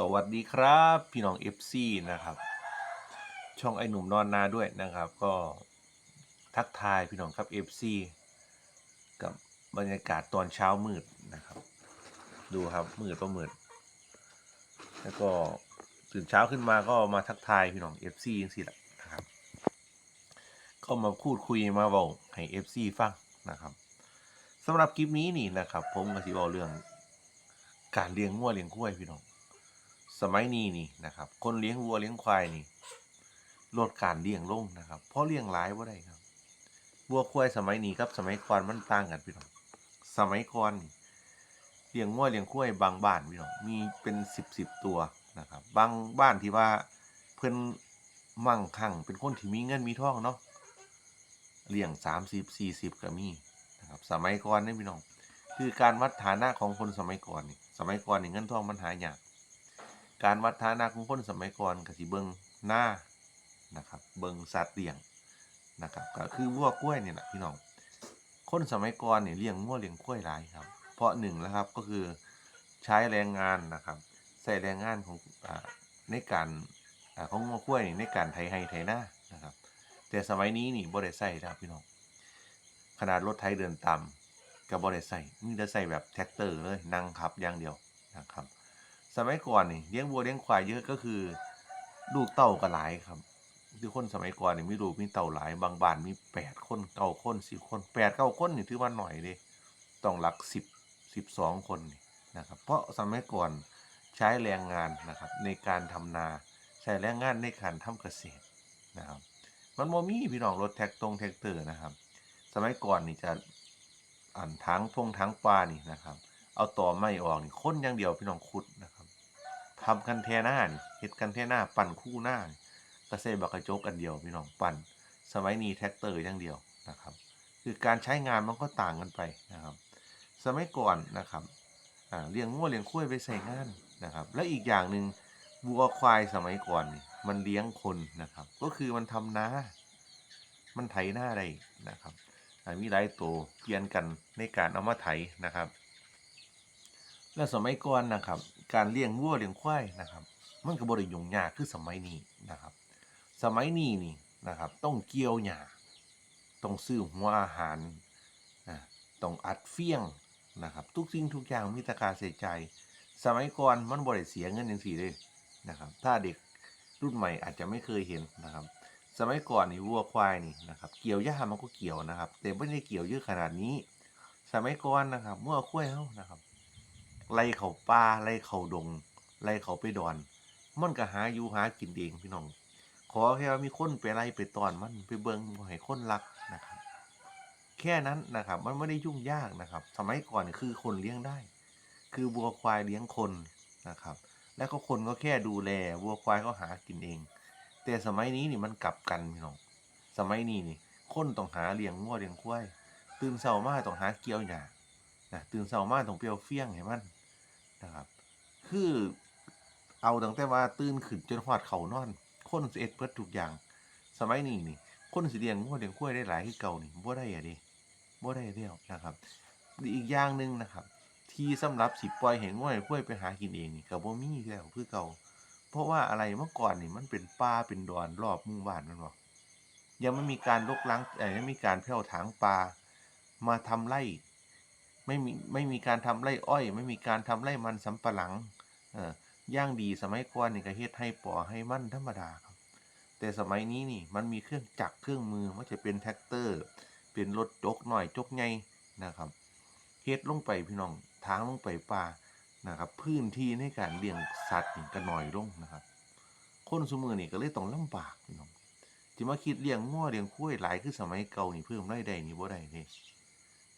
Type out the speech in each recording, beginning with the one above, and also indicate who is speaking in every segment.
Speaker 1: สวัสดีครับ พี่น้อง FC นะครับ ช่องไอ้หนุ่มนอนนาด้วยนะครับ ก็ทักทายพี่น้องครับ FC กับบรรยากาศตอนเช้ามืดนะครับ ดูครับมืดก็มืด แล้วก็ตื่นเช้าขึ้นมาก็มาทักทายพี่น้อง FC จังสิละนะครับ ก็มาพูดคุยมาบอกให้ FC ฟังนะครับสำหรับคลิปนี้นี่นะครับ ผมก็สิบอกเรื่องการเลี้ยงงัวเลี้ยงกล้วยพี่น้อง สมัยนี้นี่นะครับ คนเลี้ยงวัวเลี้ยงควายนี่ลดการเลี้ยงลงนะครับ เพราะเลี้ยงหลายว่าได้ครับวัวควายสมัยนี้กับสมัยก่อนมันต่างกันพี่น้องสมัยก่อนเลี้ยงวัวเลี้ยงควายบางบ้านพี่น้องมีเป็นสิบสิบตัวนะครับ บางบ้านที่ว่าเพิ่นมั่งคั่งเป็นคนที่มีเงินมีทองเนาะเลี้ยงสามสิบสี่สิบก็มีนะครับ สมัยก่อนนี่พี่น้องคือการวัดฐานะของคนสมัยก่อนนี่สมัยก่อนนี่เงินทองมันหายาก การวัดฐานะของคนสมัยก่อนก็สิเบิงหน้านะครับ เบิงสัตว์เลี้ยงนะครับก็คือวัวกล้วยเนี่ยแหละพี่น้องคนสมัยก่อนเนี่ยเลี้ยงวัวเลี้ยงกล้วยหลายครับ เพราะหนึ่งแล้วครับก็คือใช้แรงงานนะครับ ใส่แรงงานของอในการอของวัวกล้วยนี่ในการไถไฮไถหน้านะครับ แต่สมัยนี้นี่บ่ได้ใส่แล้วพี่น้องขนาดรถไถเดินตาก็บ่ได้ใส่มีแต่ใส่แบบแท็กเตอร์เลยนั่งขับอย่างเดียวนะครับ สมัยก่อนนี่เลี้ยงวัวเลี้ยงควายเยอะก็คือ ลูกเต่าก็หลายครับคือคนสมัยก่อนนี่มีลูกมีเต่าหลาย บางบ้านมีแปดคนเก้าคนสิบคนแปดเก้าคนนี่ถือว่าหน่อยเลยต้องหลักสิบสิบสองคนนนะครับ เพราะสมัยก่อนใช้แรงงานนะครับ ในการทำนาใช้แรงงานในการทำเกษตรนะครับ มันโมมีพี่น้องรถแท็กตรงแท็กเตอร์นะครับ สมัยก่อนนี่จะอ่านทางพงทางปลานี่นะครับ เอาต่อไม้ออกนี่ค้นอย่างเดียวพี่น้องขุดน ทำกันแทหน้านี่เฮ็ดกันแทหน้าปั่นคู่หน้านี่ก็ใส่บักกระจกอันเดียวพี่น้องปั่น สมัยนี้แท็กเตอร์อย่างเดียวนะครับ คือการใช้งานมันก็ต่างกันไปนะครับ สมัยก่อนนะครับเลี้ยงงัวเลี้ยงคุ้ยไปใส่งานนะครับ และอีกอย่างหนึ่งวัวควายสมัยก่อนนี่มันเลี้ยงคนนะครับ ก็คือมันทำนามันไถหน้าได้นะครับอ่ามีหลายตัวเปลี่ยนกันในการเอามาไถนะครับ และสมัยก่อนนะครับ การเลี้ยงวัวเลี้ยงควายนะครับ มันก็บริยงยากคือสมัยนี้นะครับ สมัยนี้นี่นะครับ ต้องเกี่ยวหญ้าต้องซื้อหัวอาหารนะต้องอัดเฟี้ยงนะครับ ทุกสิ่งทุกอย่างมีแตการเสียใจ สมัยก่อนมันบริเสียเงินอย่างสี่เลยนะครับ ถ้าเด็กรุ่นใหม่อาจจะไม่เคยเห็นนะครับ สมัยก่อนนี่วัวควายนี่นะครับ เกี่ยวหญ้ามันก็เกี่ยวนะครับ แต่ไม่ได้เกี่ยวเยอะขนาดนี้ สมัยก่อนนะครับเมื่อควายเฮานะครับ ไล่เขาป่าไล่เขาดง ไล่เขาไปดอน มันก็หาอยู่หากินเองพี่น้อง ขอแค่ว่ามีคนไปไล่ไปตอนมันไปเบิงบ่ให้คนรักนะครับ แค่นั้นนะครับ มันไม่ได้ยุ่งยากนะครับ สมัยก่อนคือคนเลี้ยงได้ คือวัวควายเลี้ยงคนนะครับ แล้วก็คนก็แค่ดูแลวัวควายก็หากินเอง แต่สมัยนี้นี่มันกลับกันพี่น้อง สมัยนี้นี่คนต้องหาเลี้ยงงัวเลี้ยงควายตื่นเช้ามาต้องหาเกี่ยวหญ้านะตื่นเช้ามาต้องเปียวเฟี้ยงให้มัน นะครับ คือเอาตั้งแต่ว่าตื่นขึ้นจนฮอดเขานอน คนสิเอ็ดเพิดทุกอย่าง สมัยนี้นี่ คนสิเลี้ยงงัวเลี้ยงควยได้หลายคือเก่านี่บ่ได้อะดิบ่ได้แล้วนะครับอีกอย่างหนึ่งนะครับ ที่สำหรับสิปล่อยให้งัวให้วยไปหากินเองนี่ก็บ่มีแล้วคือเก่า เพราะว่าอะไรเมื่อก่อนนี่มันเป็นป่าเป็นดอนรอบมู่งบ้านมันบ่ยังไม่มีการรกล้างเอ่ยังไม่มีการแผ่วถางป่ามาทำไร่ ไม่มีไม่มีการทำไร่อ้อย ไม่มีการทำไร่มันสำปะหลังเอ่อย่างดีสมัยก่อนนี่ก็เฮ็ดให้ปอให้มันธรรมดาครับ แต่สมัยนี้นี่มันมีเครื่องจักรเครื่องมือว่าจะเป็นแท็กเตอร์ เป็นรถจกหน่อยจกใหญ่นะครับเฮ็ดลงไปพี่น้องทางลงไปป่านะครับ พื้นที่ในการเลี้ยงสัตว์นี่ก็น้อยลงนะครับ คนซุมือนี่ก็เลยต้องลำบากพี่น้องที่มาคิดเลี้ยงงัวเลี้ยงควายหลายคือสมัยเก่านี่เพิ่มรายได้นี่บ่ได้เด้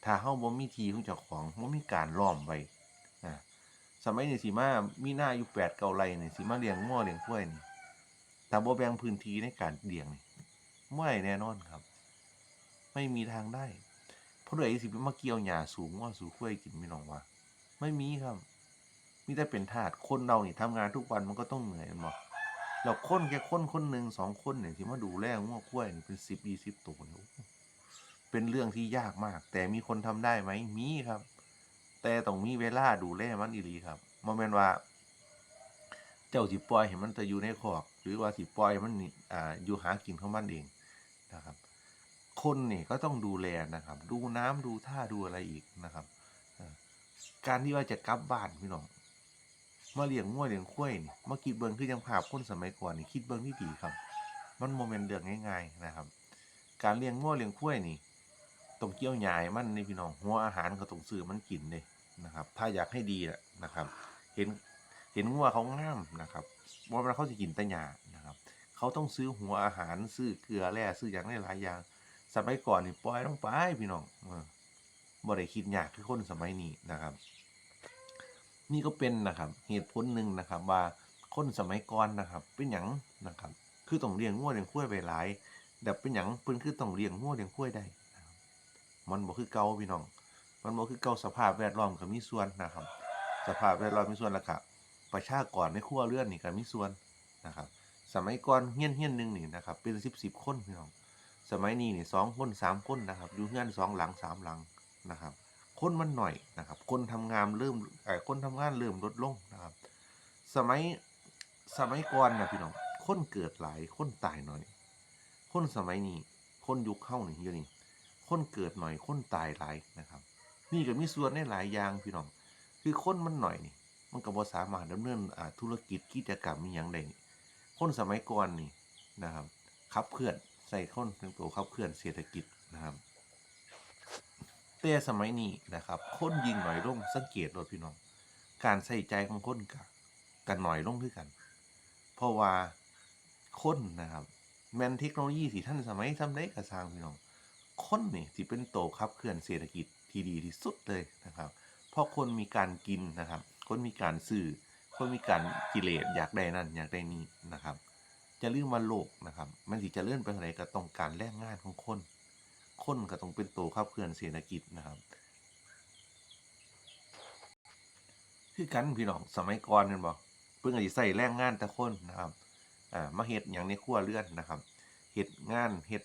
Speaker 1: ถ้าเฮาบ่มีทีของเจ้าของบ่มีการล้อมไว้อ่าสมัยนี้สิมามีหน้าอยู่8 9ไรนี่สิมาเลี้ยงงัวเลี้ยงควยนี่ถ้าบ่แบ่งพื้นที่ในการเลี้ยงนี่ไม่แน่นอนครับ ไม่มีทางได้เพราะด้วยสิมาเกี่ยวหญ้าสูงงัวสู่ควยกินพี่น้องว่า ไม่มีครับมีแต่เป็นทาสคนเรานี่ทำงานทุกวันมันก็ต้องเหนื่อยแม่นบ่แล้วคนแค่คนคนหนึ่งสองคนเนี่ยที่มาดูแลงัวควายนี่เป็น10 20ตัวนี่โอ้โห เป็นเรื่องที่ยากมาก แต่มีคนทำได้ไหมมีครับ แต่ต้องมีเวลาดูแลมันอีหลีครับโมเมนว่า เจ้าสิปล่อยให้มันแต่อยู่ในคอก หรือว่าสิปล่อยมันอ่าอยู่หากินของมันเองนะครับ คนนี่ก็ต้องดูแลนะครับ ดูน้ำดูท่าดูอะไรอีกนะครับการที่ว่าจะกลับบ้านพี่น้องมาเลี้ยงงัวเลี้ยงควายนี่มาคิดเบิ่งคือยังภาพคนสมัยก่อนนี่คิดเบิ่งที่ดีครับ มันโมเมนต์เรื่องง่าย ๆนะครับ การเลี้ยงงัวเลี้ยงควยนี่ ต้องเกี่ยวใหญ้าให้มันนี่พี่น้องหัวอาหารก็ต้องซื้อมันกินเลยนะครับ ถ้าอยากให้ดีแหละนะครับ เห็นเห็นงัวเขาง่ามนะครับว่ามันเขาจะกินแต่หญ้านะครับ เขาต้องซื้อหัวอาหารซื้อเกลือแร่ซื้ออย่างหลายอย่างสมัยก่อนนี่ปล่อยลงไปพี่น้องบ่ได้คิดยากคือคนสมัยนี้นะครับ นี่ก็เป็นนะครับ เหตุผลหนึ่งนะครับ ว่าคนสมัยก่อนนะครับ เป็นหยังนะครับ คือต้องเลี้ยงงัวเลี้ยงควายไว้หลายแต่เป็นหยังเพิ่นคือต้องเลี้ยงงัวเลี้ยงควายได้ มันบ่คือเก่าพี่น้อง มันบ่คือเก่าสภาพแวดล้อมก็มีส่วนนะครับ สภาพแวดล้อมมีส่วนแล้วก็ประชากรในครัวเรือนนี่ก็มีส่วนนะครับ สมัยก่อนเฮี้ยนเฮียนหนึงนี่นะครับ เป็น10 10คนพี่น้อง สมัยนี้นี่สองคนสามคนนะครับ อยู่เงื่อนสองหลังสามหลังนะครับ คนมันหน่อยนะครับ คนทำงานเริ่มเอ่อคนทำงานเริ่มลดลงนะครับ สมัยสมัยก่อนนะพี่น้อง คนเกิดหลาย คนตายหน่อย คนสมัยนี้ คนยุคเข้านี่อยู่นี่ คนเกิดหน่อยคนตายหลายนะครับ นี่ก็มีส่วนในหลายอย่างพี่น้อง คือคนมันหน่อยนี่ มันก็บ่สามารถดำเนินธุรกิจกิจกรรมมีหยังได้นี่คนสมัยก่อนนี่นะครับ ขับเคลื่อนใส่คนเป็นตัวขับเคลื่อนเศรษฐกิจนะครับแต่สมัยนี้นะครับ คนยิงหน่อยลงสังเกตรถพี่น้อง การใส่ใจของคนกับกันหน่อยลงคือกัน เพราะว่าคนนะครับแมนเทคโนโลยีที่ท่านสมัยทำได้กระสร้างพี่น้อง คนนี่ที่เป็นโตขับเคลื่อนเศรษฐกิจที่ดีที่สุดเลยนะครับ เพราะคนมีการกินนะครับ คนมีการซื้อคนมีการกิเลสอยากได้นั่นอยากได้นี่นะครับ จะลืมว่าโลกนะครับมันสิจะเลื่อนไปทาไหนก็ต้องการแรงงานของคน คนก็ต้องเป็นโตัวขับเคลื่อนเศรษฐกิจนะครับคือกันพี่น้องสมัยก่อนเนี่ยบอกเพิ่งอาจจะใส่แรงงานแต่คนนะครับอ่ามาเฮ็ดอย่างในครัวเรือนนะครับเฮ็ดงานเฮ็ด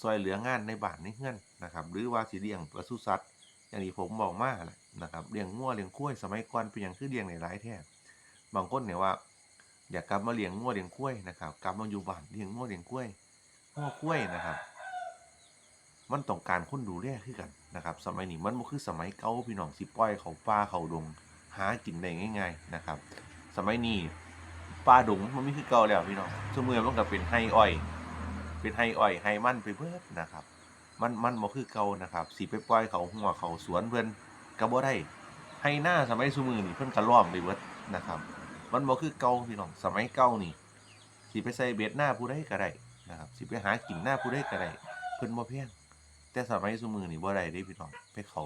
Speaker 1: ซอยเหลืองานในบ้านในเฮือนนะครับ หรือว่าสิเลี้ยงปศุสัตว์อย่างที่ผมบอกมาแหละนะครับเลี้ยงงัวเลี้ยงควายสมัยก่อนเป็นอย่างคือเลี้ยงในหลายแท้บางคนเนี่ยว่า อยากกลับมาเลี้ยงงัวเลี้ยงควายนะครับ กลับมาอยู่บ้านเลี้ยงงัวเลี้ยงควายงัวควายนะครับ มันต้องการคนดูแลคือกันนะครับ สมัยนี้มันบ่คือสมัยเก่าพี่น้องสิปล่อยเขาป่าเขาดง หากินได้ง่าย ๆนะครับ สมัยนี้ป่าดงมันไม่คือเก่าแล้วพี่น้องชั่วมือมันก็เป็นไฮอ้อย เป็นไฮอ้อยไฮมันไปเบิดนะครับ มันมันบ่คือเก่านะครับสิไปปล่อยเขาหัวเขาสวนเพิ่นก็บ่ได้ไฮหน้าสมัยซุมือนี่เพิ่นก็ล้อมไปเบิดนะครับ มันบ่คือเก่าพี่น้องสมัยเก่านี่สิไปใส่เบ็ดหน้าผู้ใดก็ได้นะครับสิไปหากินหน้าผู้ใดก็ได้เพิ่นบ่แพงแต่สมัยซุมือนี่บ่ได้เด้พี่น้องไปเขา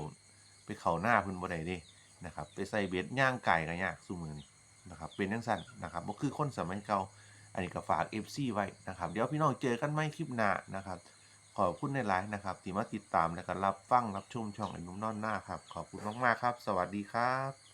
Speaker 1: ไปเขาหน้าเพิ่นบ่ได้เด้นะครับ ไปใส่เบ็ดย่างไก่ก็ยากซุมือนี่นะครับเป็นจังซั่นนะครับบ่คือคนสมัยเก่า อันนี้ก็ฝาก FC ไว้นะครับ เดี๋ยวพี่น้องเจอกันไหม่คลิปหน้านะครับ ขอบคุณในไลน์นะครับที่มาติดตามและก็รับฟังรับชมช่องไอ้นุ่มนอนหน้าครับ ขอบคุณมากๆครับ สวัสดีครับ